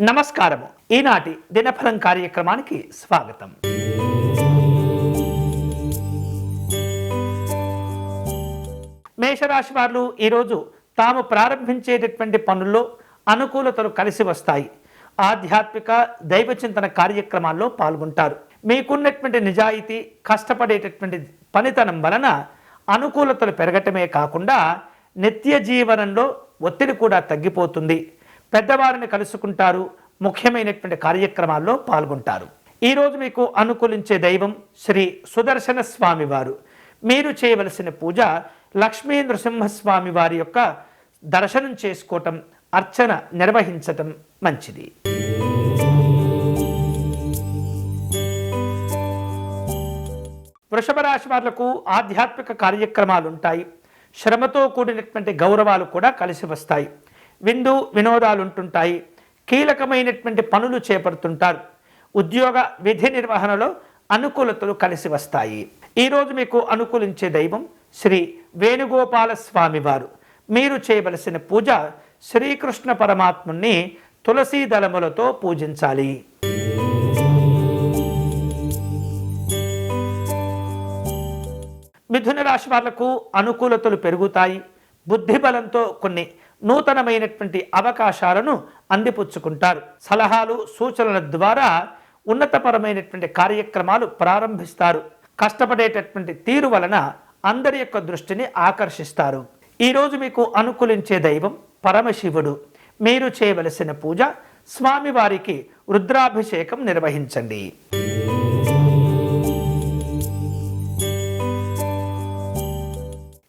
నమస్కారము. ఈనాటి దినఫలం కార్యక్రమానికి స్వాగతం. మేషరాశి వారు ఈరోజు తాము ప్రారంభించేటటువంటి పనుల్లో అనుకూలతలు కలిసి వస్తాయి. ఆధ్యాత్మిక దైవచింతన కార్యక్రమాల్లో పాల్గొంటారు. మీకున్నటువంటి నిజాయితీ కష్టపడేటటువంటి పనితనం వలన అనుకూలతలు పెరగటమే కాకుండా నిత్య జీవనంలో ఒత్తిడి కూడా తగ్గిపోతుంది. పెద్దవారిని కలుసుకుంటారు ముఖ్యమైనటువంటి కార్యక్రమాల్లో పాల్గొంటారు. ఈరోజు మీకు అనుకూలించే దైవం శ్రీ సుదర్శన స్వామివారు. మీరు చేయవలసిన పూజ లక్ష్మీ నృసింహస్వామి వారి యొక్క దర్శనం చేసుకోవటం అర్చన నిర్వహించటం మంచిది. వృషభ రాశి వాళ్ళకు ఆధ్యాత్మిక కార్యక్రమాలు ఉంటాయి శ్రమతో కూడినటువంటి గౌరవాలు కూడా కలిసి వస్తాయి. విందు వినోదాలు ఉంటుంటాయి కీలకమైనటువంటి పనులు చేపడుతుంటారు. ఉద్యోగ విధి నిర్వహణలో అనుకూలతలు కలిసి వస్తాయి. ఈరోజు మీకు అనుకూలించే దైవం శ్రీ వేణుగోపాల స్వామివారు. మీరు చేయవలసిన పూజ శ్రీకృష్ణ పరమాత్ముని తులసీ దళములతో పూజించాలి. మిథున రాశి వాళ్ళకు అనుకూలతలు పెరుగుతాయి. బుద్ధి బలంతో కొన్ని నూతనమైనటువంటి అవకాశాలను అందిపుచ్చుకుంటారు. సలహాలు సూచనల ద్వారా ఉన్నతపరమైనటువంటి కార్యక్రమాలు ప్రారంభిస్తారు. కష్టపడేటటువంటి తీరు వలన అందరి యొక్క దృష్టిని ఆకర్షిస్తారు. ఈరోజు మీకు అనుకూలించే దైవం పరమశివుడు. మీరు చేయవలసిన పూజ స్వామివారికి రుద్రాభిషేకం నిర్వహించండి.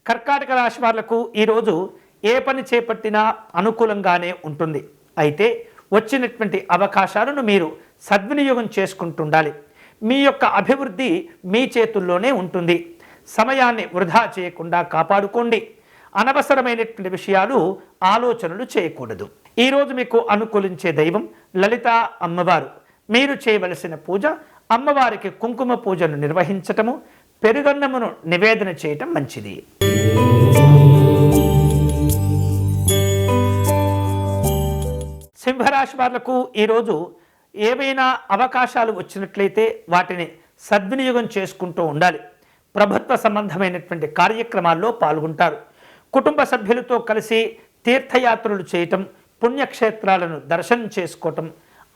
కర్కాటక రాశి వాళ్ళకు ఈరోజు ఏ పని చేపట్టినా అనుకూలంగానే ఉంటుంది. అయితే వచ్చినటువంటి అవకాశాలను మీరు సద్వినియోగం చేసుకుంటుండాలి. మీ యొక్క అభివృద్ధి మీ చేతుల్లోనే ఉంటుంది. సమయాన్ని వృధా చేయకుండా కాపాడుకోండి. అనవసరమైనటువంటి విషయాలు ఆలోచనలు చేయకూడదు. ఈరోజు మీకు అనుకూలించే దైవం లలిత అమ్మవారు. మీరు చేయవలసిన పూజ అమ్మవారికి కుంకుమ పూజను నిర్వహించటము పెరుగన్నమును నివేదన చేయటం మంచిది. సింహరాశి వాళ్ళకు ఈరోజు ఏవైనా అవకాశాలు వచ్చినట్లయితే వాటిని సద్వినియోగం చేసుకుంటూ ఉండాలి. ప్రభుత్వ సంబంధమైనటువంటి కార్యక్రమాల్లో పాల్గొంటారు. కుటుంబ సభ్యులతో కలిసి తీర్థయాత్రలు చేయటం పుణ్యక్షేత్రాలను దర్శనం చేసుకోవటం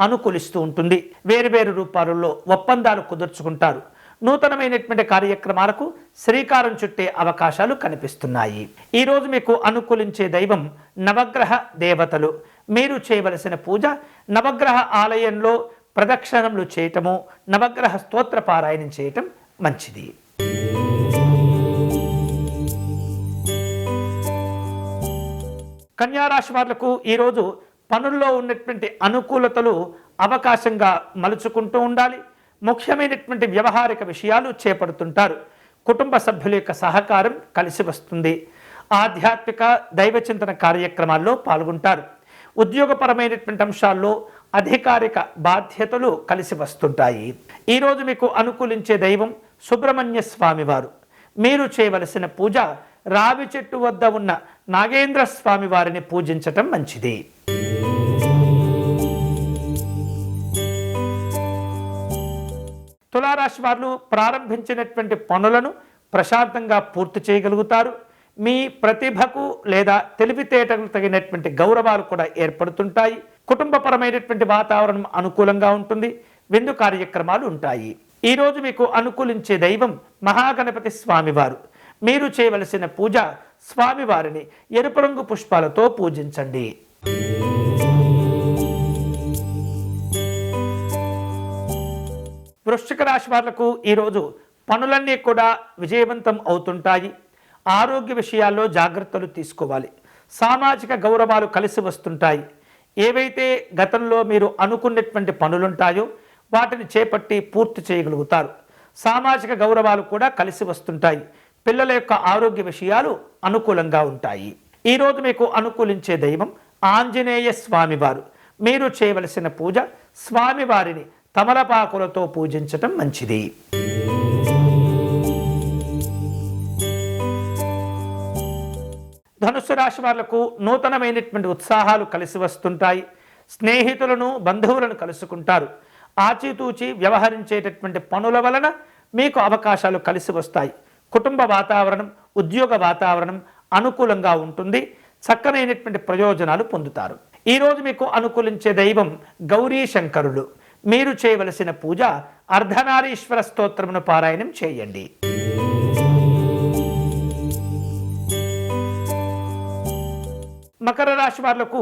అనుకూలిస్తూ ఉంటుంది. వేరువేరు రూపాలలో ఒప్పందాలు కుదుర్చుకుంటారు. నూతనమైనటువంటి కార్యక్రమాలకు శ్రీకారం చుట్టే అవకాశాలు కనిపిస్తున్నాయి. ఈరోజు మీకు అనుకూలించే దైవం నవగ్రహ దేవతలు. మీరు చేయవలసిన పూజ నవగ్రహ ఆలయంలో ప్రదక్షిణములు చేయటము నవగ్రహ స్తోత్ర పారాయణం చేయటం మంచిది. కన్యారాశి వాళ్ళకు ఈరోజు పనుల్లో ఉన్నటువంటి అనుకూలతలు అవకాశంగా మలుచుకుంటూ ఉండాలి. ముఖ్యమైనటువంటి వ్యవహారిక విషయాలు చేపడుతుంటారు. కుటుంబ సభ్యుల యొక్క సహకారం కలిసి వస్తుంది. ఆధ్యాత్మిక దైవచింతన కార్యక్రమాల్లో పాల్గొంటారు. ఉద్యోగపరమైనటువంటి అంశాల్లో అధికారిక బాధ్యతలు కలిసి వస్తుంటాయి. ఈరోజు మీకు అనుకూలించే దైవం సుబ్రహ్మణ్య స్వామివారు మీరు చేయవలసిన పూజ రావి చెట్టు వద్ద ఉన్న నాగేంద్ర స్వామివారిని పూజించటం మంచిది. తులారాశి వారు ప్రారంభించినటువంటి పనులను ప్రశాంతంగా పూర్తి చేయగలుగుతారు. మీ ప్రతిభకు లేదా తెలివితేటలు తగినటువంటి గౌరవాలు కూడా ఏర్పడుతుంటాయి. కుటుంబపరమైనటువంటి వాతావరణం అనుకూలంగా ఉంటుంది. విందు కార్యక్రమాలు ఉంటాయి. ఈరోజు మీకు అనుకూలించే దైవం మహాగణపతి స్వామివారు. మీరు చేయవలసిన పూజ స్వామివారిని ఎరుపు రంగు పుష్పాలతో పూజించండి. వృశ్చిక రాశి వాళ్ళకు ఈరోజు పనులన్నీ కూడా విజయవంతం అవుతుంటాయి. ఆరోగ్య విషయాల్లో జాగ్రత్తలు తీసుకోవాలి. సామాజిక గౌరవాలు కలిసి వస్తుంటాయి. ఏవైతే గతంలో మీరు అనుకున్నటువంటి పనులుంటాయో వాటిని చేపట్టి పూర్తి చేయగలుగుతారు. సామాజిక గౌరవాలు కూడా కలిసి వస్తుంటాయి. పిల్లల యొక్క ఆరోగ్య విషయాలు అనుకూలంగా ఉంటాయి. ఈరోజు మీకు అనుకూలించే దైవం ఆంజనేయ స్వామివారు. మీరు చేయవలసిన పూజ స్వామివారిని తమలపాకులతో పూజించటం మంచిది. ధనుస్సు రాశి వాళ్ళకు నూతనమైనటువంటి ఉత్సాహాలు కలిసి వస్తుంటాయి. స్నేహితులను బంధువులను కలుసుకుంటారు. ఆచితూచి వ్యవహరించేటటువంటి పనుల వలన మీకు అవకాశాలు కలిసి వస్తాయి. కుటుంబ వాతావరణం ఉద్యోగ వాతావరణం అనుకూలంగా ఉంటుంది. చక్కనైనటువంటి ప్రయోజనాలు పొందుతారు. ఈరోజు మీకు అనుకూలించే దైవం గౌరీ శంకరులు మీరు చేయవలసిన పూజ అర్ధనారీశ్వర స్తోత్రమును పారాయణం చేయండి. మకర రాశి వాళ్ళకు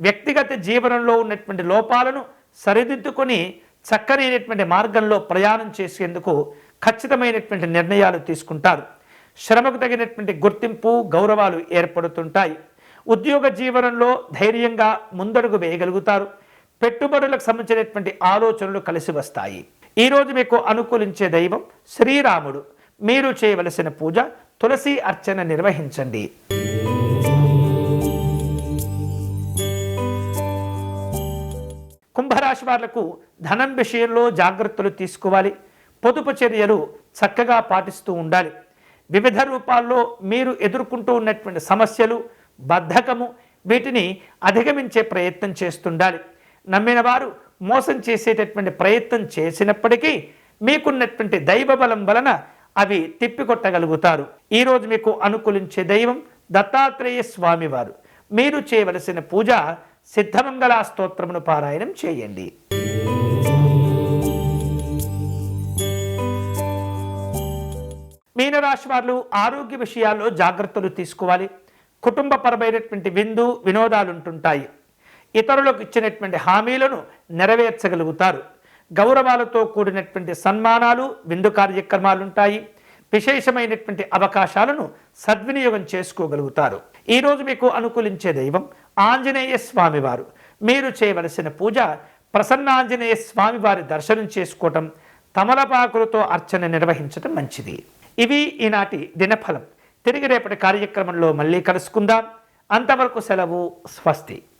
వ్యక్తిగత జీవనంలో ఉన్నటువంటి లోపాలను సరిదిద్దుకొని చక్కనైనటువంటి మార్గంలో ప్రయాణం చేసేందుకు ఖచ్చితమైనటువంటి నిర్ణయాలు తీసుకుంటారు. శ్రమకు తగినటువంటి గుర్తింపు గౌరవాలు ఏర్పడుతుంటాయి. ఉద్యోగ జీవనంలో ధైర్యంగా ముందడుగు వేయగలుగుతారు. పెట్టుబడులకు సంబంధించినటువంటి ఆలోచనలు కలిసి వస్తాయి. ఈరోజు మీకు అనుకూలించే దైవం శ్రీరాముడు. మీరు చేయవలసిన పూజ తులసి అర్చన నిర్వహించండి. కుంభరాశి వాళ్ళకు ధనం విషయంలో జాగ్రత్తలు తీసుకోవాలి. పొదుపు చర్యలు చక్కగా పాటిస్తూ ఉండాలి. వివిధ రూపాల్లో మీరు ఎదుర్కొంటూ ఉన్నటువంటి సమస్యలు బద్ధకము వీటిని అధిగమించే ప్రయత్నం చేస్తుండాలి. నమ్మిన వారు మోసం చేసేటటువంటి ప్రయత్నం చేసినప్పటికీ మీకున్నటువంటి దైవ బలం వలన అవి తిప్పికొట్టగలుగుతారు. ఈరోజు మీకు అనుకూలించే దైవం దత్తాత్రేయ స్వామివారు. మీరు చేయవలసిన పూజ సిద్ధమంగళ స్తోత్రమును పారాయణం చేయండి. మీనరాశి వారు ఆరోగ్య విషయాల్లో జాగ్రత్తలు తీసుకోవాలి. కుటుంబపరమైనటువంటి విందు వినోదాలు ఉంటుంటాయి. ఇతరులకు ఇచ్చినటువంటి హామీలను నెరవేర్చగలుగుతారు. గౌరవాలతో కూడినటువంటి సన్మానాలు విందు కార్యక్రమాలు ఉంటాయి విశేషమైనటువంటి అవకాశాలను సద్వినియోగం చేసుకోగలుగుతారు. ఈరోజు మీకు అనుకూలించే దైవం ఆంజనేయ స్వామివారు. మీరు చేయవలసిన పూజ ప్రసన్నాంజనేయ స్వామివారి దర్శనం చేసుకోవటం తమలపాకులతో అర్చన నిర్వహించటం మంచిది. ఇవి ఈనాటి దినఫలం. తిరిగి రేపటి కార్యక్రమంలో మళ్ళీ కలుసుకుందాం. అంతవరకు సెలవు స్వస్తి.